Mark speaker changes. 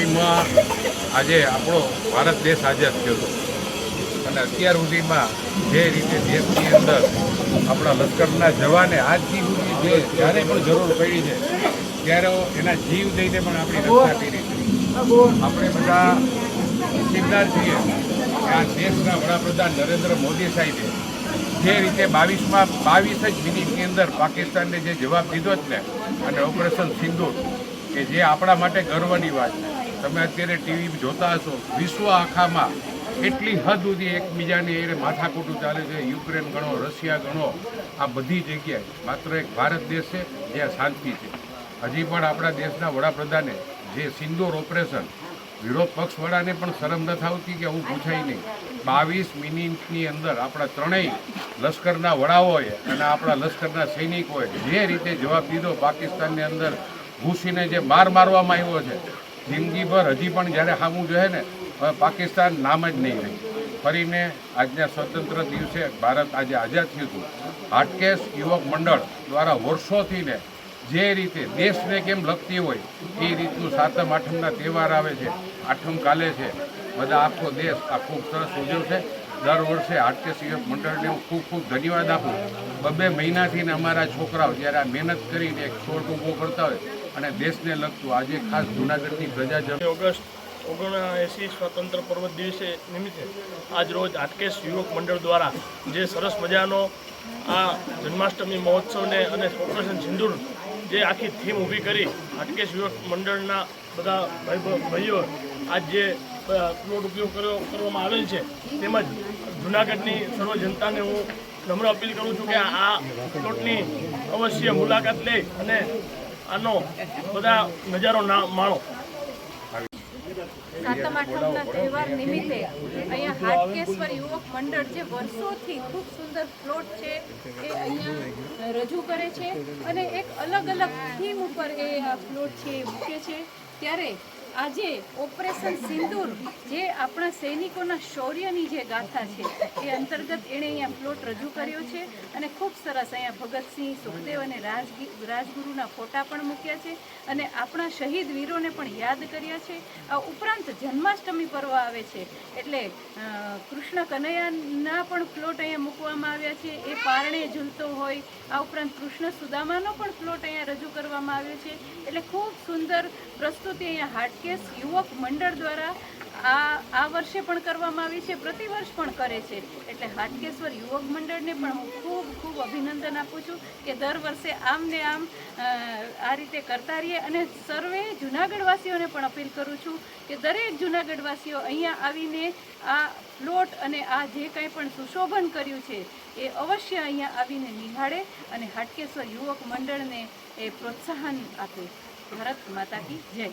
Speaker 1: એસીમાં આજે આપણો ભારત દેશ આઝાદ થયો હતો. અને અત્યાર સુધીમાં જે રીતે દેશની અંદર આપણા લશ્કરના જવાને આજથી સુધી જે જ્યારે પણ જરૂર પડી છે, ત્યારે એના જીવ દઈને પણ આપણી રક્ષા કરી છે. આપણે બધા નસીબદાર છીએ આ દેશના વડાપ્રધાન નરેન્દ્ર મોદી સાહેબે જે રીતે બાવીસમાં, બાવીસ જ મિનિટની અંદર પાકિસ્તાનને જે જવાબ દીધો જ ને, અને ઓપરેશન સિંધુ કે જે આપણા માટે ગર્વની વાત છે. તમે અત્યારે ટીવી જોતા હશો, વિશ્વ આખામાં એટલી હદ સુધી એકબીજાની એને માથાકૂટું ચાલે છે, યુક્રેન ગણો, રશિયા ગણો, આ બધી જગ્યાએ. માત્ર એક ભારત દેશ છે જ્યાં શાંતિ છે. હજી પણ આપણા દેશના વડાપ્રધાને જે સિંદોર ઓપરેશન, વિરોધ પક્ષવાળાને પણ શરમ નથી આવતી કે હું પૂછાય નહીં. બાવીસ મિનિટની અંદર આપણા ત્રણેય લશ્કરના વડાઓએ અને આપણા લશ્કરના સૈનિકોએ જે રીતે જવાબ દીધો પાકિસ્તાનની અંદર, ઘૂસીને જે માર મારવામાં આવ્યો છે જિંદગીભર હજી પણ જ્યારે સામું જોઈએ ને, હવે પાકિસ્તાન નામ જ નહીં રહી. ફરીને આજના સ્વતંત્ર દિવસે ભારત આજે આઝાદ થયું હતું. હાટકેશ યુવક મંડળ દ્વારા વર્ષોથી ને જે રીતે દેશને કેમ લગતી હોય, એ રીતનું સાતમ આઠમના તહેવાર આવે છે, આઠમ કાલે છે. બધા આખો દેશ આ ખૂબ સરસ ઉજવશે દર વર્ષે હાટકેશ યુવક મંડળને હું ખૂબ ખૂબ ધન્યવાદ આપું. બબે મહિનાથી ને અમારા છોકરાઓ જ્યારે આ મહેનત કરીને એક છોડ ઊભો કરતા હોય અને દેશને લગતું આજે ખાસ જૂનાગઢની પ્રજા જમ
Speaker 2: ઓગસ્ટ ઓગણએંસી સ્વતંત્ર પર્વ દિવસે નિમિત્તે આજ રોજ હાટકેશ યુવક મંડળ દ્વારા જે સરસ મજાનો આ જન્માષ્ટમી મહોત્સવને અને ઓપરેશન સિંદૂર જે આખી થીમ ઊભી કરી હાટકેશ યુવક મંડળના બધા ભાઈ ભાઈઓ આજ જે પ્લોટ ઉપયોગ કર્યો કરવામાં આવેલ છે, તેમજ જૂનાગઢની સર્વ જનતાને હું નમ્ર અપીલ કરું છું કે આ પ્લોટની અવશ્ય મુલાકાત લઈ અને આનો બધા નજારો ના માણો.
Speaker 3: સાતમ, આઠમના તહેવાર નિમિત્તે અહીંયા હાટકેશ્વર યુવક મંડળ જે વર્ષોથી ખૂબ સુંદર પ્લોટ છે એ અહીંયા રજૂ કરે છે અને એક અલગ અલગ થીમ ઉપર એ પ્લોટ છે એ મૂકે છે. ત્યારે આજે ઓપરેશન સિંદૂર જે આપણા સૈનિકોના શૌર્યની જે ગાથા છે, એ અંતર્ગત એણે અહીંયા પ્લોટ રજૂ કર્યો છે અને ખૂબ સરસ અહીંયા ભગતસિંહ, સુખદેવ અને રાજગુરુના ફોટા પણ મૂક્યા છે અને આપણા શહીદ વીરોને પણ યાદ કર્યા છે. આ ઉપરાંત જન્માષ્ટમી પર્વ આવે છે એટલે કૃષ્ણ કનૈયાના પણ પ્લોટ અહીંયા મૂકવામાં આવ્યા છે. એ પારણે ઝૂલતો હોય, આ ઉપરાંત કૃષ્ણ સુદામાનો પણ પ્લોટ અહીંયા રજૂ કરવામાં આવ્યો છે. એટલે ખૂબ સુંદર પ્રસ્તુતિ અહીંયા હાટકેશ યુવક મંડળ દ્વારા આ આ વર્ષે પણ કરવામાં આવી છે પ્રતિ વર્ષ પણ કરે છે. એટલે હાટકેશ્વર યુવક મંડળને પણ હું ખૂબ ખૂબ અભિનંદન આપું છું કે દર વર્ષે આમ ને આમ આ રીતે કરતા રહીએ અને સર્વે જુનાગઢવાસીઓને પણ અપીલ કરું છું કે દરેક જુનાગઢવાસીઓ અહીંયા આવીને આ પ્લોટ અને આ જે કંઈ પણ સુશોભન કર્યું છે એ અવશ્ય અહીંયા આવીને નિહાળે અને હાટકેશ્વર યુવક મંડળને એ પ્રોત્સાહન આપે. ભારત માતા કી જય.